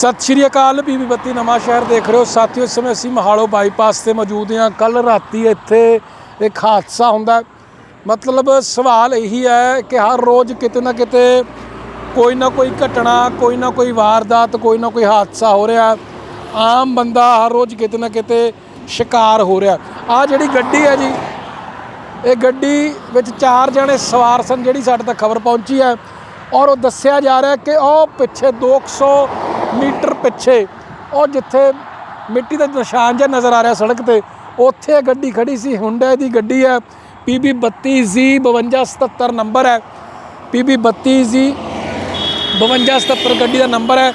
ਸਤਿ ਸ਼੍ਰੀ ਅਕਾਲ, ਬੀਬੀ ਬੱਤੀ ਨਵਾਂ ਸ਼ਹਿਰ ਦੇਖ ਰਹੇ ਹੋ। ਸਾਥੀਓ, ਇਸ ਸਮੇਂ ਅਸੀਂ ਮਹਾਲੋ ਬਾਈਪਾਸ ਤੇ ਮੌਜੂਦ ਹਾਂ। ਕੱਲ ਰਾਤੀ ਇੱਥੇ ਇੱਕ ਹਾਦਸਾ ਹੁੰਦਾ ਮਤਲਬ ਸਵਾਲ ਇਹੀ ਹੈ ਕਿ ਹਰ ਰੋਜ਼ ਕਿਤੇ ਨਾ ਕਿਤੇ ਕੋਈ ਨਾ ਕੋਈ ਘਟਨਾ, ਕੋਈ ਨਾ ਕੋਈ ਵਾਰਦਾਤ, ਕੋਈ ਨਾ ਕੋਈ ਹਾਦਸਾ ਹੋ ਰਿਹਾ ਆਮ ਬੰਦਾ ਹਰ ਰੋਜ਼ ਕਿਤੇ ਨਾ ਕਿਤੇ ਸ਼ਿਕਾਰ ਹੋ ਰਿਹਾ ਆ ਜਿਹੜੀ ਗੱਡੀ ਹੈ ਜੀ, ਇਹ ਗੱਡੀ ਵਿੱਚ ਚਾਰ ਜਣੇ ਸਵਾਰ ਸਨ, ਜਿਹੜੀ ਸਾਡੇ ਤੱਕ ਖਬਰ ਪਹੁੰਚੀ ਹੈ। ਔਰ ਉਹ ਦੱਸਿਆ ਜਾ ਰਿਹਾ ਕਿ ਉਹ ਪਿੱਛੇ 200 ਮੀਟਰ ਪਿੱਛੇ, ਉਹ ਜਿੱਥੇ ਮਿੱਟੀ ਦਾ ਨਿਸ਼ਾਨ ਜਿਹਾ ਨਜ਼ਰ ਆ ਰਿਹਾ ਸੜਕ ਤੇ, ਉੱਥੇ ਇਹ ਗੱਡੀ ਖੜੀ ਸੀ ਹੁੰਡਾ ਦੀ ਗੱਡੀ ਹੈ PB 32Z 5277 ਨੰਬਰ ਹੈ PB 32Z 5277 ਗੱਡੀ ਦਾ ਨੰਬਰ ਹੈ,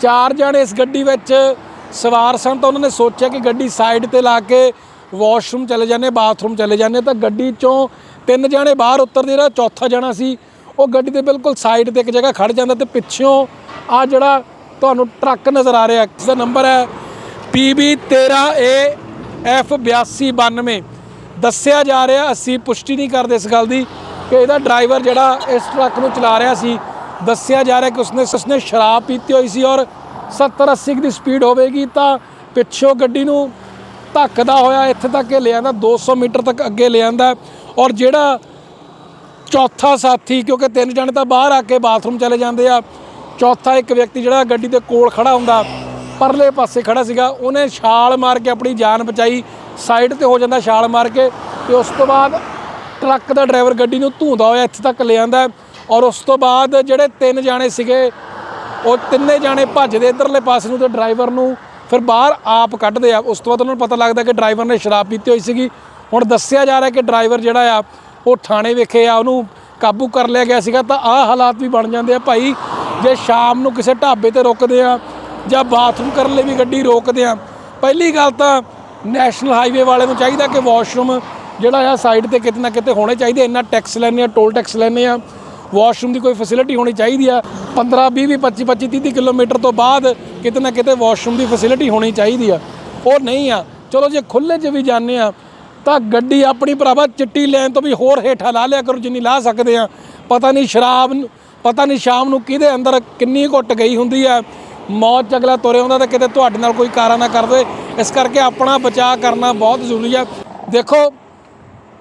ਚਾਰ ਜਣੇ ਇਸ ਗੱਡੀ ਵਿੱਚ ਸਵਾਰ ਸਨ ਤਾਂ ਉਹਨਾਂ ਨੇ ਸੋਚਿਆ ਕਿ ਗੱਡੀ ਸਾਈਡ ਤੇ ਲਾ ਕੇ ਵਾਸ਼ਰੂਮ ਚਲੇ ਜਾਂਦੇ, ਬਾਥਰੂਮ ਚਲੇ ਜਾਂਦੇ, ਤਾਂ ਗੱਡੀ ਚੋਂ ਤਿੰਨ ਜਣੇ ਬਾਹਰ ਉਤਰਦੇ ਜਿਹੜਾ ਚੌਥਾ ਜਣਾ ਸੀ, ਉਹ ਗੱਡੀ ਦੇ ਬਿਲਕੁਲ ਸਾਈਡ ਤੇ ਇੱਕ ਜਗ੍ਹਾ ਖੜ ਜਾਂਦਾ ਤੇ ਪਿੱਛੋਂ ਆ ਜਿਹੜਾ ਤੁਹਾਨੂੰ ਟਰੱਕ ਨਜ਼ਰ ਆ ਰਿਹਾ ਇਸ ਦਾ ਨੰਬਰ ਹੈ PB 13A F8292 ਦੱਸਿਆ ਜਾ ਰਿਹਾ, ਅਸੀਂ ਪੁਸ਼ਟੀ ਨਹੀਂ ਕਰਦੇ ਇਸ ਗੱਲ ਦੀ ਕਿ ਇਹਦਾ ਡਰਾਈਵਰ ਜਿਹੜਾ ਇਸ ਟਰੱਕ ਨੂੰ ਚਲਾ ਰਿਹਾ ਸੀ, ਦੱਸਿਆ ਜਾ ਰਿਹਾ ਕਿ ਉਸਨੇ ਉਸਨੇ ਸ਼ਰਾਬ ਪੀਤੀ ਹੋਈ ਸੀ ਔਰ 70 80 ਦੀ ਸਪੀਡ ਹੋਵੇਗੀ ਤਾਂ ਪਿੱਛੋਂ ਗੱਡੀ ਨੂੰ ਧੱਕਦਾ ਹੋਇਆ ਇੱਥੇ ਤੱਕ ਇਹ ਲਿਆਂਦਾ 200 ਮੀਟਰ ਤੱਕ ਅੱਗੇ ਲਿਆਂਦਾ ਔਰ ਜਿਹੜਾ ਚੌਥਾ ਸਾਥੀ, ਕਿਉਂਕਿ ਤਿੰਨ ਜਣੇ ਤਾਂ ਬਾਹਰ ਆ ਕੇ ਬਾਥਰੂਮ ਚਲੇ ਜਾਂਦੇ ਆ ਚੌਥਾ ਇੱਕ ਵਿਅਕਤੀ ਜਿਹੜਾ ਗੱਡੀ ਦੇ ਕੋਲ ਖੜਾ ਹੁੰਦਾ, ਪਰਲੇ ਪਾਸੇ ਖੜਾ ਸੀਗਾ, ਉਹਨੇ ਛਾਲ ਮਾਰ ਕੇ ਆਪਣੀ ਜਾਨ ਬਚਾਈ ਸਾਈਡ ਤੇ ਹੋ ਜਾਂਦਾ ਛਾਲ ਮਾਰ ਕੇ, ਤੇ ਉਸ ਤੋਂ ਬਾਅਦ ਟਰੱਕ ਦਾ ਡਰਾਈਵਰ ਗੱਡੀ ਨੂੰ ਧੂੰਦਾ ਹੋਇਆ ਇੱਥੇ ਤੱਕ ਲੈ ਆਂਦਾ ਔਰ ਉਸ ਤੋਂ ਬਾਅਦ ਜਿਹੜੇ ਤਿੰਨ ਜਾਣੇ ਸੀਗੇ, ਉਹ ਤਿੰਨੇ ਜਾਣੇ ਭੱਜਦੇ ਇਧਰਲੇ ਪਾਸੇ ਨੂੰ ਤੇ ਡਰਾਈਵਰ ਨੂੰ ਫਿਰ ਬਾਹਰ ਆਪ ਕੱਢਦੇ ਆ। ਉਸ ਤੋਂ ਬਾਅਦ ਉਹਨਾਂ ਨੂੰ ਪਤਾ ਲੱਗਦਾ ਕਿ ਡਰਾਈਵਰ ਨੇ ਸ਼ਰਾਬ ਪੀਤੀ ਹੋਈ ਸੀਗੀ। ਹੁਣ ਦੱਸਿਆ ਜਾ ਰਿਹਾ ਕਿ ਡਰਾਈਵਰ ਜਿਹੜਾ ਆ, ਉਹ ਥਾਣੇ ਵਿਖੇ ਆ, ਉਹਨੂੰ ਕਾਬੂ ਕਰ ਲਿਆ ਗਿਆ ਸੀਗਾ ਤਾਂ ਆਹ ਹਾਲਾਤ ਵੀ ਬਣ ਜਾਂਦੇ ਆ ਭਾਈ। ਜੇ ਸ਼ਾਮ ਨੂੰ ਕਿਸੇ ਢਾਬੇ ਤੇ ਰੁਕਦੇ ਆ ਜਾਂ ਬਾਥਰੂਮ ਕਰਨ ਲਈ ਵੀ ਗੱਡੀ ਰੋਕਦੇ ਆ, ਪਹਿਲੀ ਗੱਲ ਤਾਂ ਨੈਸ਼ਨਲ ਹਾਈਵੇ ਵਾਲੇ ਨੂੰ ਚਾਹੀਦਾ ਕਿ ਵਾਸ਼ਰੂਮ ਜਿਹੜਾ ਆ ਸਾਈਡ ਤੇ ਕਿਤੇ ਨਾ ਕਿਤੇ ਹੋਣੇ ਚਾਹੀਦੇ, ਇੰਨਾ ਟੈਕਸ ਲੈਣੇ ਆ, ਟੋਲ ਟੈਕਸ ਲੈਣੇ ਆ। ਵਾਸ਼ਰੂਮ ਦੀ ਕੋਈ ਫੈਸਿਲਿਟੀ ਹੋਣੀ ਚਾਹੀਦੀ ਆ। 15 20 20 25 25 30 ਕਿਲੋਮੀਟਰ ਤੋਂ ਬਾਅਦ ਕਿਤੇ ਨਾ ਕਿਤੇ ਵਾਸ਼ਰੂਮ ਦੀ ਫੈਸਿਲਿਟੀ ਹੋਣੀ ਚਾਹੀਦੀ ਆ। ਉਹ ਨਹੀਂ ਆ। ਚਲੋ ਜੇ ਖੁੱਲੇ 'ਚ ਵੀ ਜਾਂਦੇ ਆ, ਤਾਂ ਗੱਡੀ ਆਪਣੀ ਭਰਾਵਾ ਚਿੱਟੀ ਲੈਣ ਤੋਂ ਵੀ ਹੋਰ ਹੇਠਾਂ ਲਾ ਲਿਆ ਕਰੋ ਜਿੰਨੀ ਲਾ ਸਕਦੇ ਆ। ਪਤਾ ਨਹੀਂ ਸ਼ਰਾਬ ਪਤਾ ਨਹੀਂ ਸ਼ਾਮ ਨੂੰ ਕਿਹਦੇ ਅੰਦਰ ਕਿੰਨੀ ਘੁੱਟ ਗਈ ਹੁੰਦੀ ਹੈ। ਮੌਤ 'ਚ ਅਗਲਾ ਤੁਰੇ ਹੁੰਦਾ ਤਾਂ ਕਿਤੇ ਤੁਹਾਡੇ ਨਾਲ ਕੋਈ ਕਾਰਾ ਨਾ ਕਰ ਦੇ ਇਸ ਕਰਕੇ ਆਪਣਾ ਬਚਾਅ ਕਰਨਾ ਬਹੁਤ ਜ਼ਰੂਰੀ ਹੈ। ਦੇਖੋ,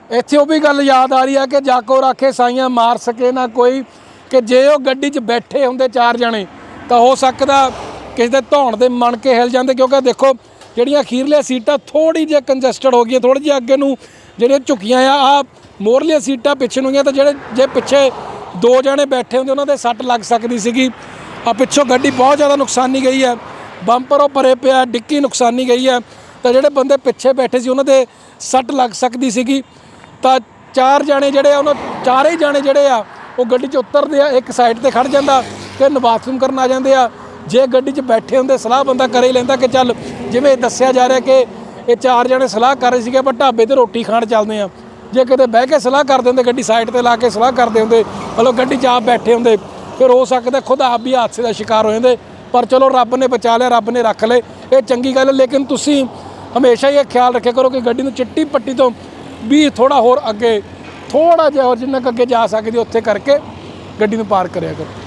ਇੱਥੇ ਉਹ ਵੀ ਗੱਲ ਯਾਦ ਆ ਰਹੀ ਹੈ ਕਿ ਜਾਕੋ ਰਾਖੇ ਸਾਈਆਂ ਮਾਰ ਸਕੇ ਨਾ ਕੋਈ, ਕਿ ਜੇ ਉਹ ਗੱਡੀ 'ਚ ਬੈਠੇ ਹੁੰਦੇ ਚਾਰ ਜਣੇ, ਤਾਂ ਹੋ ਸਕਦਾ ਕਿਸੇ ਦੇ ਧੌਣ ਦੇ ਮਣ ਕੇ ਹਿਲ ਜਾਂਦੇ। ਕਿਉਂਕਿ ਦੇਖੋ, ਜਿਹੜੀਆਂ ਅਖੀਰਲੀਆਂ ਸੀਟਾਂ ਥੋੜੀ ਜਿਹੀ ਕੰਜਸਟਡ ਹੋ ਗਈਆਂ ਥੋੜੀ ਜਿਹੀ ਅੱਗੇ ਨੂੰ ਜਿਹੜੀਆਂ ਝੁਕੀਆਂ ਆ ਆ ਮੋਰਲੀਆਂ ਸੀਟਾਂ ਪਿੱਛੇ ਨੂੰ ਗਈਆਂ ਤਾਂ ਜਿਹੜੇ ਜੇ ਪਿੱਛੇ ਦੋ ਜਣੇ ਬੈਠੇ ਹੁੰਦੇ, ਉਹਨਾਂ ਦੇ ਸੱਟ ਲੱਗ ਸਕਦੀ ਸੀਗੀ। ਆ ਪਿੱਛੋਂ ਗੱਡੀ ਬਹੁਤ ਜ਼ਿਆਦਾ ਨੁਕਸਾਨੀ ਗਈ ਹੈ। ਬੰਪਰ ਉਹ ਭਰੇ ਪਿਆ, ਡਿੱਕੀ ਨੁਕਸਾਨੀ ਗਈ ਹੈ। ਤਾਂ ਜਿਹੜੇ ਬੰਦੇ ਪਿੱਛੇ ਬੈਠੇ ਸੀ, ਉਹਨਾਂ ਦੇ ਸੱਟ ਲੱਗ ਸਕਦੀ ਸੀਗੀ। ਤਾਂ ਚਾਰ ਜਾਣੇ ਜਿਹੜੇ ਆ, ਉਹਨਾਂ ਚਾਰੇ ਹੀ ਜਾਣੇ ਜਿਹੜੇ ਆ, ਉਹ ਗੱਡੀ 'ਚ ਉਤਰਦੇ ਆ, ਇੱਕ ਸਾਈਡ ਤੇ ਖੜ ਜਾਂਦਾ ਤੇ ਬਾਥਰੂਮ ਕਰਨ ਆ ਜਾਂਦੇ ਆ। ਜੇ ਗੱਡੀ 'ਚ ਬੈਠੇ ਹੁੰਦੇ, ਸਲਾਹ ਬੰਦਾ ਕਰ ਹੀ ਲੈਂਦਾ ਕਿ ਚੱਲ, ਜਿਵੇਂ ਦੱਸਿਆ ਜਾ ਰਿਹਾ ਕਿ ਇਹ ਚਾਰ ਜਣੇ ਸਲਾਹ ਕਰ ਰਹੇ ਸੀਗੇ ਪਰ ਢਾਬੇ ਤੇ ਰੋਟੀ ਖਾਣ ਚੱਲਦੇ ਆ। ਜੇ ਕਿਤੇ ਬਹਿ ਕੇ ਸਲਾਹ ਕਰਦੇ ਹੁੰਦੇ, ਗੱਡੀ ਸਾਈਡ ਤੇ ਲਾ ਕੇ ਸਲਾਹ ਕਰਦੇ ਹੁੰਦੇ, ਮਤਲਬ ਗੱਡੀ 'ਚ ਆਪ ਬੈਠੇ ਹੁੰਦੇ, ਫਿਰ ਹੋ ਸਕਦਾ ਖੁਦ ਆਪ ਵੀ ਹਾਦਸੇ ਦਾ ਸ਼ਿਕਾਰ ਹੋ ਜਾਂਦੇ, ਪਰ ਚਲੋ ਰੱਬ ਨੇ ਬਚਾ ਲਿਆ, ਰੱਬ ਨੇ ਰੱਖ ਲਏ, ਇਹ ਚੰਗੀ ਗੱਲ ਹੈ, ਲੇਕਿਨ ਤੁਸੀਂ ਹਮੇਸ਼ਾ ਹੀ ਇਹ ਖਿਆਲ ਰੱਖਿਆ ਕਰੋ ਕਿ ਗੱਡੀ ਨੂੰ ਚਿੱਟੀ ਪੱਟੀ ਤੋਂ ਵੀ ਥੋੜਾ ਹੋਰ ਅੱਗੇ ਥੋੜਾ ਜਿਹਾ ਹੋਰ ਜਿੰਨਾ ਕੁ ਅੱਗੇ ਜਾ ਸਕਦੀ ਉੱਥੇ ਕਰਕੇ ਗੱਡੀ ਨੂੰ ਪਾਰ ਕਰਿਆ ਕਰੋ।